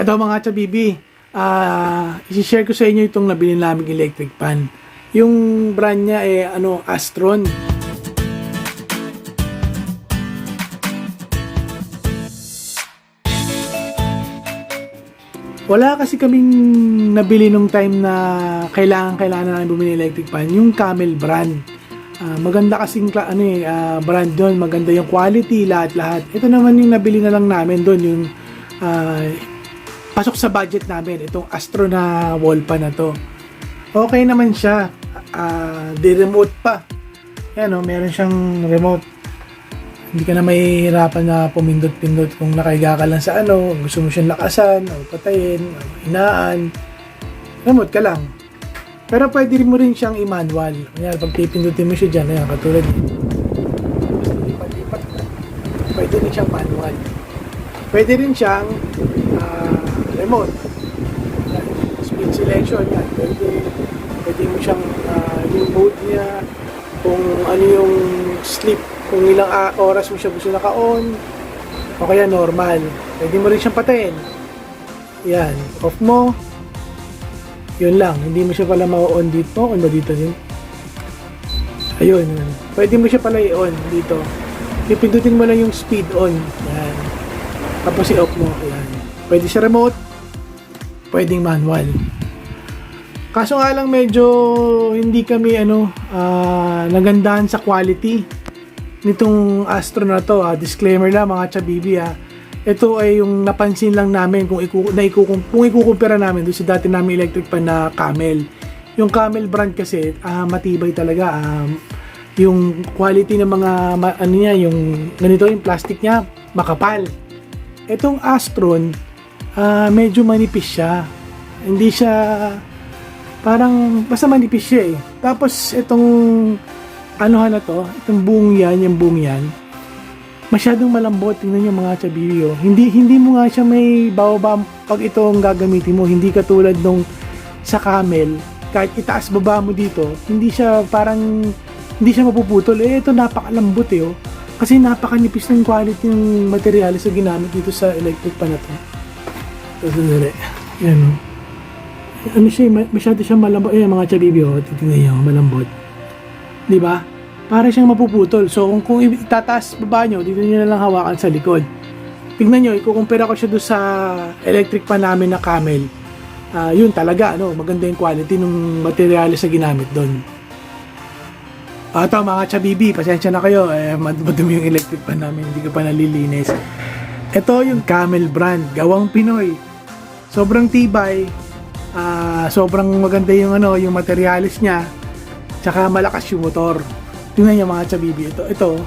Ito mga chabibi, ah i-share ko sa inyo itong nabili naming electric pan. Yung brand niya eh ano, Astron. Wala kasi kaming nabili nung time na kailangan kailangan namin bumili electric pan, yung Camel brand. Ah, maganda kasing ano eh, ah, brand doon, maganda yung quality, lahat-lahat. Ito naman yung nabili na lang namin doon, yung ah, pasok sa budget namin, itong Astro na wall pan na to. Okay naman siya, ah, di remote pa. Yan oh, meron siyang remote. Hindi ka na mahihirapan na pumindot-pindot kung nakahiga ka lang sa ano, gusto mo siyang lakasan, o patayin, o hinaan. Remote ka lang. Pero pwede mo rin siyang i-manual. Kanya, pag pipindutin mo siya dyan, ayan, katulad. Pwede rin siyang manual. Pwede rin siyang ah, remote. Speed selection yan. Pwede, pwede mo siyang ah, yung mode niya, kung ano yung sleep, kung ilang ah, oras mo siya gusto naka-on, o kaya normal. Pwede mo rin siyang patayin. Yan, off mo, yun lang, hindi mo siya pala ma-on dito, on ba dito din? Ayun, yun. pwede mo siya pala i-on dito. Pipindutin mo lang yung speed on. Yan. Tapos i-off mo. Yan. Pwede siya remote. Pwedeng manual. Kaso nga lang medyo hindi kami ano, ah, nagandahan sa quality nitong Astro na to. ah. Disclaimer lang mga chabibi ah. Ito ay yung napansin lang namin kung iku na ikukum kung ikukumpara namin doon sa dati namin electric pan na Camel. Yung Camel brand kasi ah, matibay talaga. ah, yung quality ng mga ano niya, yung ganito yung plastic niya, makapal. Itong Astron, ah, medyo manipis siya. Hindi siya parang basta manipis siya eh. Tapos itong ano na to, itong buong yan, yung buong yan, masyadong malambot. Tingnan niyo mga chabiyo. Hindi hindi mo nga siya may baobab pag ito ang gagamitin mo. Hindi katulad nung sa camel, kahit itaas baba mo dito, hindi siya parang hindi siya mapuputol. Eh ito napakalambot eh oh. Kasi napakanipis ng quality ng materialis na ginamit dito sa electric pan na to. Sandali. Yan oh. Ano siya, ma- masyado siyang malambot. Eh, mga chabibi, oh, titignan niyo, malambot. Di ba? Para siyang mapuputol. So, kung, kung itataas baba nyo, dito nyo na lang hawakan sa likod. Tignan nyo, ikukumpira ko siya doon sa electric pan namin na camel. Ah, yun talaga, ano, maganda yung quality ng materialis na ginamit doon. Ah, ito mga chabibi, pasensya na kayo, eh, mad- madumi yung electric pan namin, hindi ko pa nalilinis. Ito yung Camel brand, gawang Pinoy. Sobrang tibay, ah, sobrang maganda yung ano, yung materialis niya, tsaka malakas yung motor. Tingnan niyo mga chabibi, ito, ito,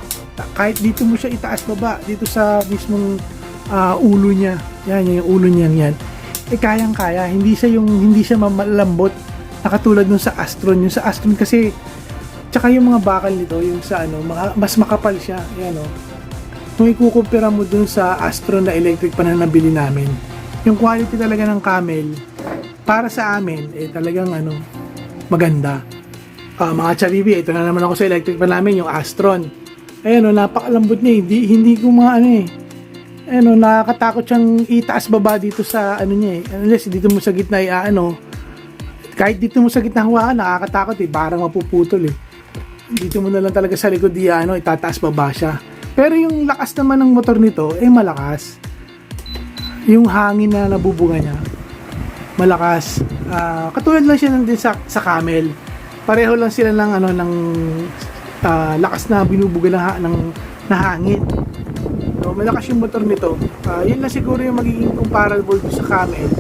kahit dito mo siya itaas baba, dito sa mismong ah, ulo niya, yan, yung ulo niya yan, eh kayang-kaya, hindi siya yung, hindi siya mamalambot, na katulad nung sa Astron, yung sa Astron kasi, tsaka yung mga bakal nito, yung sa ano, mga, mas makapal siya, yan o. Kung ikukumpira mo dun sa Astron na electric pan na nabili namin, yung quality talaga ng Camel, para sa amin, eh talagang ano, maganda. Ah, mga chabibi, ito na naman ako sa electric pan namin, yung Astron. Ayan o, napakalambot niya, hindi, hindi ko mga ano eh. Ayan o, nakakatakot siyang itaas baba dito sa ano niya eh. Unless dito mo sa gitna ano, kahit dito mo sa gitna hawakan, nakakatakot eh, parang mapuputol eh. Dito mo na lang talaga sa likod di ano, itataas baba siya. Pero yung lakas naman ng motor nito, eh malakas. Yung hangin na nabubunga niya, malakas. Ah, katulad lang siya ng din sa, sa camel. Pareho lang sila ng ano ng ah, lakas na binubuga ng, ng na hangin. So, malakas yung motor nito. Ah, yun lang siguro yung magiging comparable sa camel.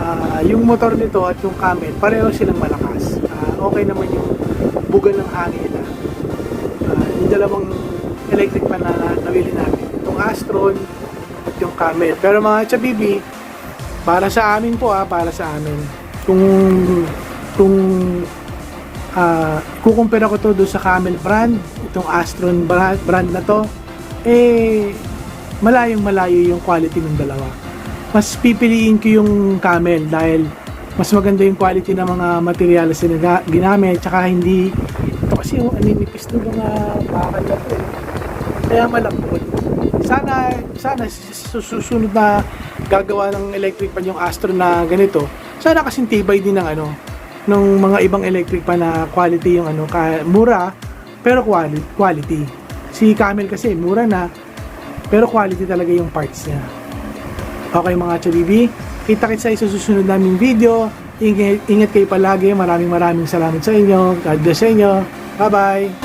Ah, yung motor nito at yung camel, pareho silang malakas. Ah, okay naman yung buga ng hangin nila. Ah, yung dalawang electric pan na nabili namin. Itong Astron yung camel. Pero mga chabibi, para sa amin po ah, para sa amin. Kung kung ah kukumpara ko to doon sa Camel brand, itong Astron brand, brand na to, eh malayong malayo yung quality ng dalawa. Mas pipiliin ko yung Camel dahil mas maganda yung quality ng mga materials na ginamit tsaka hindi ito kasi yung aninipis ng mga bakal na eh. kaya malambot sana sana sa susunod na gagawa ng electric pan yung Astro na ganito, sana kasing tibay din ng ano, ng mga ibang electric pan na quality yung ano, ka, mura, pero quality, quality. Si Camel kasi, mura na, pero quality talaga yung parts niya. Okay mga Chabibi, kita-kits sa susunod naming video. Ingat, ingat kayo palagi. Maraming maraming salamat sa inyo. God bless sa inyo. Bye-bye.